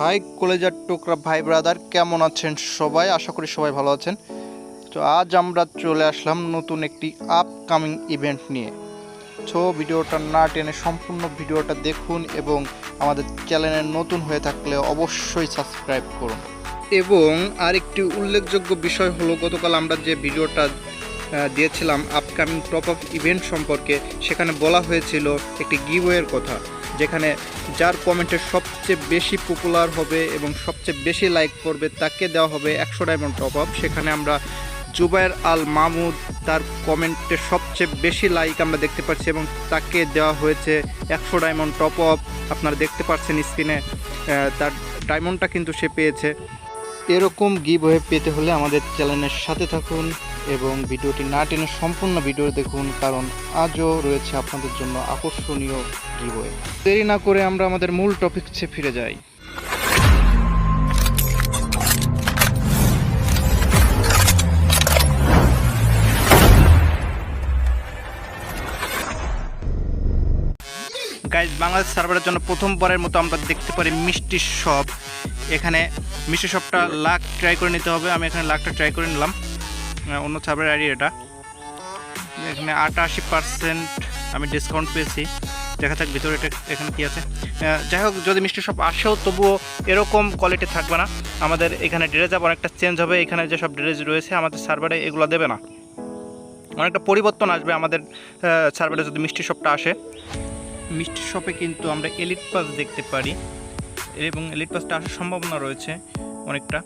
High কলেজার টুকরা ভাই ব্রাদার, কেমন আছেন সবাই? আশা করি সবাই ভালো আছেন। তো আজ আমরা চলে আসলাম নতুন একটি আপকামিং ইভেন্ট নিয়ে। তো ভিডিওটা না টেনে সম্পূর্ণ ভিডিওটা দেখুন এবং আমাদের চ্যানেলে নতুন হয়ে থাকলে অবশ্যই সাবস্ক্রাইব করুন। এবং আরেকটি উল্লেখযোগ্য বিষয় হলো, গতকাল আমরা যে ভিডিওটা দিয়েছিলাম আপকামিং টপ অফ ইভেন্ট সম্পর্কে। সেখানে বলা হয়েছিল একটি গিভওয়ের কথা, যেখানে যার কমেন্টে সবচেয়ে বেশি পপুলার হবে এবং সবচেয়ে বেশি লাইক করবে তাকে দেওয়া হবে একশো ডায়মন্ড টপ আপ সেখানে আমরা জুবায়ের আল মাহমুদ তার কমেন্টে সবচেয়ে বেশি লাইক আমরা দেখতে পাচ্ছি এবং তাকে দেওয়া হয়েছে একশো ডায়মন্ড টপ আপ আপনারা দেখতে পাচ্ছেন স্ক্রিনে তার ডায়মন্ডটা কিন্তু সে পেয়েছে। এরকম গিভ হয়ে পেতে হলে আমাদের চ্যানেলের সাথে থাকুন। এবং ভিডিওটি না টেনে সম্পূর্ণ ভিডিও দেখুন, কারণ আজও রয়েছে আপনাদের জন্য আকর্ষণীয় গিভওয়ে দেরি না করে আমরা আমাদের মূল টপিক টপিকসে ফিরে যাই। গাইজ বাংলাদেশ সার্ভারের জন্য প্রথমবারের মতো আমরা দেখতে পারি মিষ্টি শপ এখানে মিষ্টি শপটা লাখ ট্রাই করে নিতে হবে। আমি এখানে লাখটা ট্রাই করে নিলাম। অন্য সার্ভারের আইডি এটা। এখানে আটাশি পার্সেন্ট আমি ডিসকাউন্ট পেয়েছি। দেখা যাক ভিতরে এটা এখানে কী আছে। যাই হোক, যদি মিষ্টি শপ আসেও, তবুও এরকম কোয়ালিটি থাকবে না। আমাদের এখানে ড্রেস আপ অনেকটা চেঞ্জ হবে। এখানে যেসব ড্রেস রয়েছে আমাদের সার্ভারে এগুলো দেবে না। অনেকটা পরিবর্তন আসবে আমাদের সার্ভারে যদি মিষ্টি শপটা আসে। মিষ্টি শপে কিন্তু আমরা এলিট পাস দেখতে পারি। এবং এলিট পাসটা আসার সম্ভাবনা রয়েছে অনেকটা।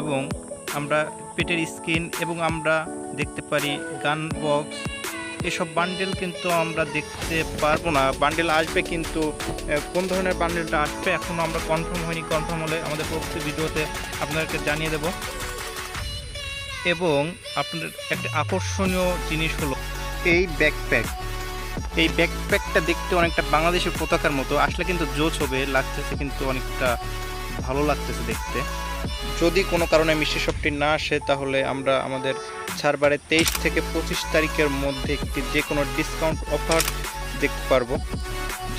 এবং আমরা পেটের স্কিন এবং আমরা দেখতে পারি গান বক্স। এসব বান্ডেল কিন্তু আমরা দেখতে পারব না। বান্ডেল আসবে কিন্তু কোন ধরনের বান্ডেলটা আসবে এখনও আমরা কনফার্ম হয়নি। কনফার্ম হলে আমাদের পরবর্তী ভিডিওতে আপনাদেরকে জানিয়ে দেব। এবং আপনাদের একটা আকর্ষণীয় জিনিস হলো এই ব্যাকপ্যাক এই ব্যাকপ্যাকটা দেখতে অনেকটা বাংলাদেশের পতাকার মতো। আসলে কিন্তু জোচ হবে, লাগতেছে কিন্তু অনেকটা ভালো লাগতেছে দেখতে। যদি কোনো কারণে মিষ্টি শপটি না আসে, তাহলে আমরা আমাদের সার্ভারে তেইশ থেকে পঁচিশ তারিখের মধ্যে একটি যে কোনো ডিসকাউন্ট অফার দেখতে পারব।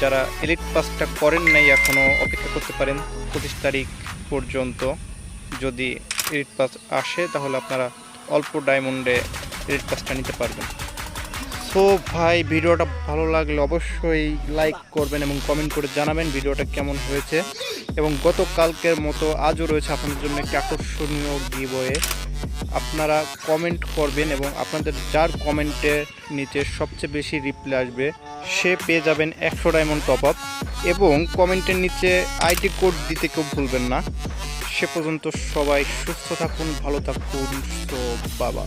যারা এলিট পাসটা করেন নাই এখনও অপেক্ষা করতে পারেন পঁচিশ তারিখ পর্যন্ত। যদি এলিট পাস আসে, তাহলে আপনারা অল্প ডায়মন্ডে এলিট পাসটা নিতে পারবেন। সো ভাই, ভিডিওটা ভালো লাগলে অবশ্যই লাইক করবেন এবং কমেন্ট করে জানাবেন ভিডিওটা কেমন হয়েছে। এবং গতকালকের মতো আজও রয়েছে আপনাদের জন্য একটি আকর্ষণীয় গিবয়ে আপনারা কমেন্ট করবেন এবং আপনাদের যার কমেন্টের নিচে সবচেয়ে বেশি রিপ্লাই আসবে, সে পেয়ে যাবেন একশো ডায়মন্ড টপ আপ এবং কমেন্টের নিচে আইডি কোড দিতে কেউ ভুলবেন না। সে পর্যন্ত সবাই সুস্থ থাকুন, ভালো থাকুন তো বাবা